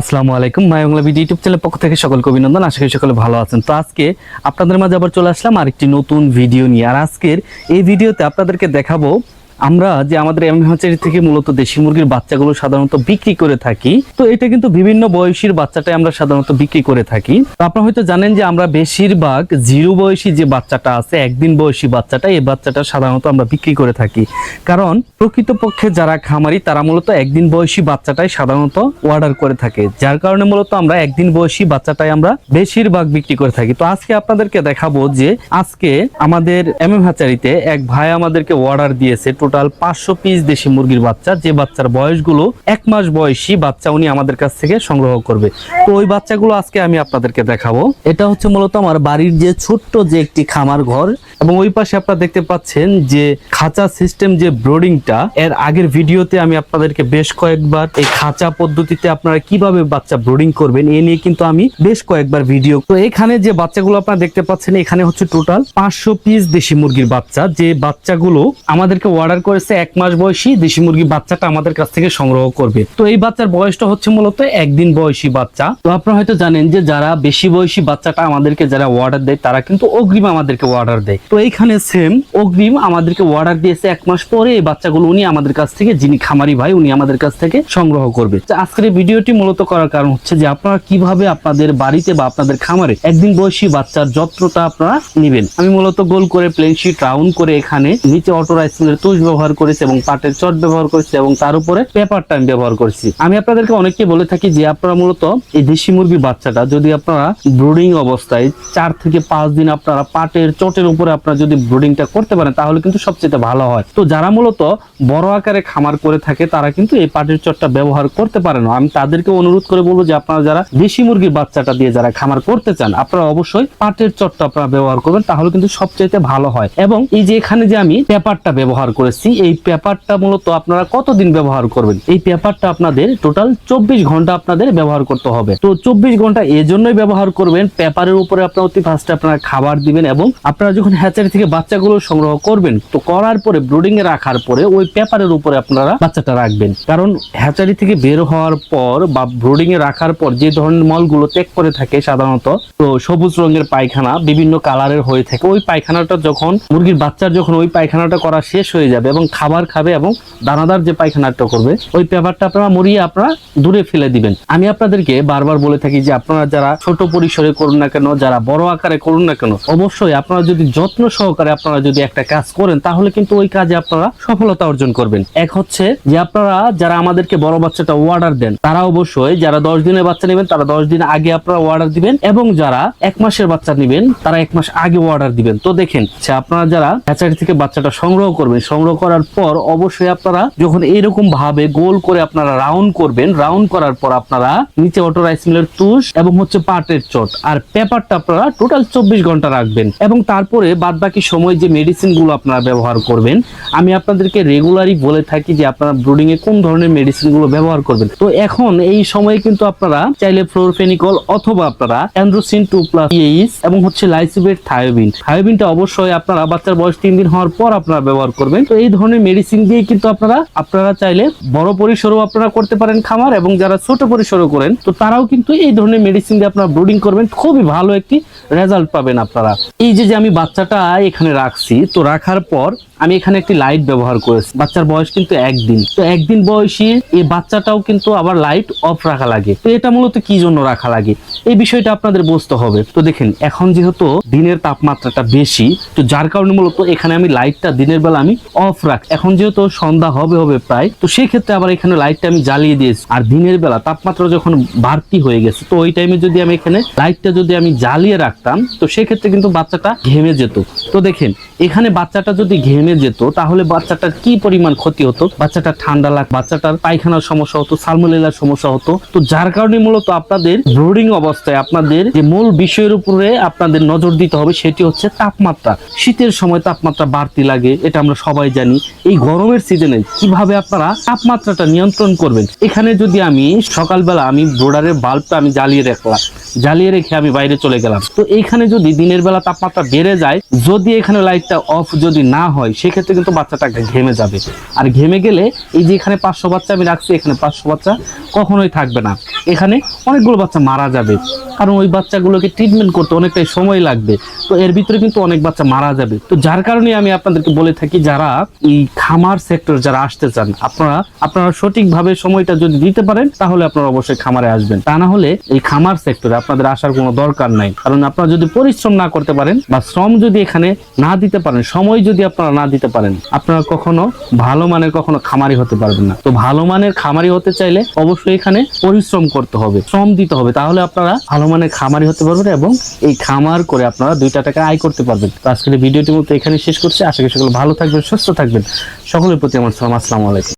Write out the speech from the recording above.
আসসালামু আলাইকুম মায়াংলা video YouTube চ্যানেলের পক্ষ থেকে সকলকে অভিনন্দন। আশা করি সকলে ভালো আছেন। তো আজকে আপনাদের মাঝে আবার চলে আসলাম আরেকটি নতুন ভিডিও নিয়ে। আর আজকের এই ভিডিওতে আপনাদেরকে দেখাবো আমরা যে আমাদের এম হ্যাচারি থেকে মূলত দেশি মুরগির বাচ্চাগুলো সাধারণত বিক্রি করে থাকি, তো এটা কিন্তু বিভিন্ন বয়সীর বাচ্চাটাই আমরা সাধারণত বিক্রি করে থাকি। তো আপনারা হয়তো জানেন যে আমরা বেশিরভাগ জিরো বয়সী যে বাচ্চাটা আছে, একদিন বয়সী বাচ্চাটা, এই বাচ্চাটা সাধারণত আমরা বিক্রি করে থাকি। কারণ প্রকৃতপক্ষে যারা খামারি, তারা মূলত একদিন বয়সী বাচ্চাটাই সাধারণত অর্ডার করে থাকে। যার কারণে মূলত আমরা একদিন বয়সী বাচ্চাটাই আমরা বেশিরভাগ বিক্রি করে থাকি। তো আজকে আপনাদেরকে দেখাবো যে আজকে আমাদের এম এম হাচারিতে এক ভাই আমাদেরকে অর্ডার দিয়েছে টোটাল পাঁচশো পিস দেশি মুরগির বাচ্চা। যে বাচ্চার বয়সগুলো এক মাস বয়সী বাচ্চা উনি আমাদের কাছ থেকে সংগ্রহ করবে। তো ওই বাচ্চাগুলো আজকে আমি আপনাদেরকে দেখাবো। এটা হচ্ছে মূলত আমার বাড়ির যে ছোট্ট যে একটি খামার ঘর এবং ওই পাশে আপনারা দেখতে পাচ্ছেন যে খাঁচা সিস্টেম যে ব্রোডিংটা এর আগের ভিডিওতে আমি আপনাদেরকে বেশ কয়েকবার এই খাঁচা পদ্ধতিতে আপনারা কীভাবে বাচ্চা ব্রোডিং করবেন, এ নিয়ে কিন্তু আমি বেশ কয়েকবার ভিডিও তো এখানে যে বাচ্চাগুলো আপনারা দেখতে পাচ্ছেন, এখানে হচ্ছে টোটাল পাঁচশো পিস দেশি মুরগির বাচ্চা। যে বাচ্চাগুলো আমাদেরকে অর্ডার করেছে এক মাস বয়সী দেশি মুরগির বাচ্চাটা আমাদের কাছ থেকে সংগ্রহ করবে। তো এই বাচ্চার বয়সটা হচ্ছে মূলত একদিন বয়সী বাচ্চা। তো আপনারা হয়তো জানেন যে যারা বেশি বয়সী বাচ্চাটা আমাদেরকে যারা অর্ডার দেয়, তারা কিন্তু অগ্রিম আমাদেরকে অর্ডার দেয়। তো এইখানে সেম অগ্রিম আমাদেরকে অর্ডার দিয়েছে এক মাস পরে এই বাচ্চাগুলো উনি আমাদের কাছ থেকে, যিনি খামারি ভাই, উনি আমাদের কাছ থেকে সংগ্রহ করবে। আজকের এই ভিডিওটি মূলত করার কারণ হচ্ছে যে আপনারা কীভাবে আপনাদের বাড়িতে বা আপনাদের খামারে একদিন বয়সী বাচ্চার যত্নটা আপনারা নেবেন। আমি মূলত গোল করে প্লেন শিট রাউন্ড করে এখানে নিচে অটো রাইসিলের তুষ ব্যবহার করেছি এবং পাটের চট ব্যবহার করেছি এবং তার উপরে পেপার টাইম ব্যবহার করেছি। আমি আপনাদেরকে অনেককে বলে থাকি যে আপনারা মূলত এই দেশি মুরগির বাচ্চাটা যদি আপনারা ব্রুডিং অবস্থায় চার থেকে পাঁচ দিন আপনারা পাটের চটের উপরে আপনারা যদি ব্রুডিংটা করতে পারেন, তাহলে কিন্তু সবচেয়ে ভালো হয়। তো যারা মূলত বড় আকারে খামার করে থাকে, তারা কিন্তু এই পাটের চটটা ব্যবহার করতে পারে না। আমি তাদেরকে অনুরোধ করে বলব যে আপনারা যারা দেশি মুরগির বাচ্চাটা দিয়ে যারা খামার করতে চান, আপনারা অবশ্যই পাটের চটটা আপনারা ব্যবহার করবেন, তাহলে কিন্তু সবচেয়ে ভালো হয়। এবং এই যে এখানে যে আমি পেপারটা ব্যবহার করেছি এই পেপারটা মূলত আপনারা কতদিন ব্যবহার করবেন? এই পেপারটা আপনাদের টোটাল চব্বিশ ঘণ্টা আপনাদের ব্যবহার করতে হবে। তো চব্বিশ ঘণ্টা এজন্যই ব্যবহার করবেন, পেপারের উপরে আপনার অতি ফার্স্টে আপনারা খাবার দিবেন এবং আপনারা যখন হ্যাচারি থেকে বাচ্চাগুলো সংগ্রহ করবেন, তো করার পরে ব্রুডিং এ রাখার পরে ওই পেপারের উপরে আপনারা বাচ্চাটা রাখবেন। কারণ হ্যাচারি থেকে বের হওয়ার পর বা ব্রুডিং এ রাখার পর যে ধরনের মলগুলো ত্যাগ করে থাকে সাধারণত, তো সবুজ রঙের পায়খানা বিভিন্ন কালারের হয়ে থাকে। ওই পায়খানাটা যখন, মুরগির বাচ্চার যখন ওই পায়খানাটা করা শেষ হয়ে যাবে এবং খাবার খাবে এবং দানাদার যে পায়খানাটা করবে, ওই পেপারটা আপনারা মরিয়ে আপনারা দূরে ফেলে দিবেন। আমি আপনাদেরকে বারবার বলে থাকি যে আপনারা যারা ছোট পরিসরে করুন না কেন, যারা বড় আকারে করুন না কেন, অবশ্যই আপনারা যদি যত্ন সহকারে আপনারা যদি একটা কাজ করেন, তাহলে কিন্তু ওই কাজে আপনারা সফলতা অর্জন করবেন। এক হচ্ছে যে আপনারা যারা আমাদেরকে বড় বাচ্চাটা অর্ডার দেন, তারা অবশ্যই যারা দশ দিনের বাচ্চা নেবেন, তারা দশ দিন আগে আপনারা অর্ডার দিবেন এবং যারা এক মাসের বাচ্চা নেবেন, তারা এক মাস আগে অর্ডার দিবেন। তো দেখেন আপনারা যারা হ্যাচারি থেকে বাচ্চাটা সংগ্রহ করবেন, সংগ্রহ করার পর অবশ্যই আপনারা যখন এরকম ভাবে গোল করে আপনারা রাউন্ড করবেন রাউন্ড করার পর আপনারা নিচে অটো রাইস মিলের তুষ এবং হচ্ছে পাটের চট আর পেপারটা আপনারা টোটাল চব্বিশ ঘণ্টা রাখবেন। এবং তারপরে বাদ বাকি সময় যে মেডিসিনগুলো আপনারা ব্যবহার করবেন, আমি আপনাদেরকে রেগুলারই বলে থাকি যে আপনারা ব্রুডিং এ কোন ধরনের মেডিসিনগুলো ব্যবহার করবেন। তো এখন এই সময়ে কিন্তু আপনারা চাইলে ফ্লোরফেনিকল অথবা আপনারা অ্যান্ড্রোসিন টু প্লাস এইস এবং হচ্ছে লাইসিবেট থায়োবিন থায়োবিনটা অবশ্যই আপনারা বাচ্চার বয়স তিন দিন হওয়ার পর আপনারা ব্যবহার করবেন। তো এই ধরনের মেডিসিন দিয়ে কিন্তু আপনারা আপনারা চাইলে বড় পরিসরও আপনারা করতে পারেন খামার এবং যারা ছোট পরিসরও করেন, তো তারাও কিন্তু এই ধরনের মেডিসিন দিয়ে আপনারা ব্রুডিং করবেন। খুবই ভালো একটি রেজাল্ট পাবেন আপনারা। এই যে যে আমি বাচ্চাটা এখানে রাখছি, তো রাখার পর আমি এখানে একটি লাইট ব্যবহার করেছি। বাচ্চার বয়স কিন্তু একদিন। তো একদিন বয়সী এই বাচ্চাটাও কিন্তু আবার লাইট অফ রাখা লাগে। তো এটা মূলত কি জন্য রাখা লাগে? এই বিষয়টা আপনাদের বুঝতে হবে। তো দেখেন, এখন যেহেতু দিনের তাপমাত্রাটা বেশি, তো যার কারণে মূলত এখানে আমি লাইটটা দিনের বেলা আমি অফ রাখ। এখন যেহেতু সন্ধ্যা হবে হবে প্রায়, তো সেই ক্ষেত্রে আবার এখানে লাইটটা আমি জ্বালিয়ে দিয়েছি। আর দিনের বেলা তাপমাত্রা যখন বাড়তি হয়ে গেছে, তো ওই টাইমে যদি আমি এখানে লাইটটা যদি আমি জ্বালিয়ে রাখতাম, তো সেক্ষেত্রে কিন্তু বাচ্চাটা ঘেমে যেত। তো দেখেন এখানে বাচ্চাটা যদি ঘেমে যেত, তাহলে বাচ্চাটার কি পরিমাণ ক্ষতি হতো? বাচ্চাটা ঠান্ডা লাগ, বাচ্চাটার পায়খানার সমস্যা হতো, সালমোনেলার সমস্যা হতো। তো যার কারণে মূলত আপনাদের ব্রুডিং অবস্থায় আপনাদের যে মূল বিষয়ের উপরে আপনাদের নজর দিতে হবে, সেটি হচ্ছে তাপমাত্রা। শীতের সময় তাপমাত্রা বাড়তি লাগে, এটা আমরা সবাই জানি। এই গরমের সিজনে কীভাবে আপনারা তাপমাত্রাটা নিয়ন্ত্রণ করবেন? এখানে যদি আমি সকালবেলা আমি ব্রোডারের বাল্বটা আমি জ্বালিয়ে রাখলাম, জ্বালিয়ে রেখে আমি বাইরে চলে গেলাম। তো এইখানে যদি দিনের বেলা তাপমাত্রা বেড়ে যায়, যদি এখানে লাইটটা অফ যদি না হয়, সেক্ষেত্রে কিন্তু বাচ্চাটা ঘেমে যাবে। আর ঘেমে গেলে এই যে এখানে পাঁচশো বাচ্চা, আমি রাখছি, এখানে পাঁচশো বাচ্চা, কখনোই থাকবে না। এখানে অনেকগুলো বাচ্চা মারা যাবে। কারণ ওই বাচ্চাগুলোকে ট্রিটমেন্ট করতে অনেকটাই সময় লাগবে। তো এর ভিতরে কিন্তু অনেক বাচ্চা মারা যাবে। তো যার কারণে আমি আপনাদেরকে বলে থাকি, যারা এই খামার সেক্টর যারা আসতে চান, আপনারা আপনারা সঠিকভাবে সময়টা যদি দিতে পারেন, তাহলে আপনারা অবশ্যই খামারে আসবেন। তা না হলে এই খামার সেক্টরে আপনাদের আসার কোনো দরকার নাই। কারণ আপনারা যদি পরিশ্রম না করতে পারেন বা শ্রম যদি এখানে না দিতে পারেন, সময় যদি আপনারা না দিতে পারেন, আপনারা কখনো ভালো মানের কখনো খামারি হতে পারবেন না। তো ভালো মানের খামারি হতে চাইলে অবশ্যই এখানে পরিশ্রম করতে হবে, শ্রম দিতে হবে, তাহলে আপনারা ভালো মানের খামারি হতে পারবেন এবং এই খামার করে আপনারা দুইটা টাকা আয় করতে পারবেন। তো আজকের ভিডিওটি মতো এখানে শেষ করছি। আশা করি সকলে ভালো থাকবেন, সুস্থ থাকবেন। সকলের প্রতি আমার সালাম, আসসালামু আলাইকুম।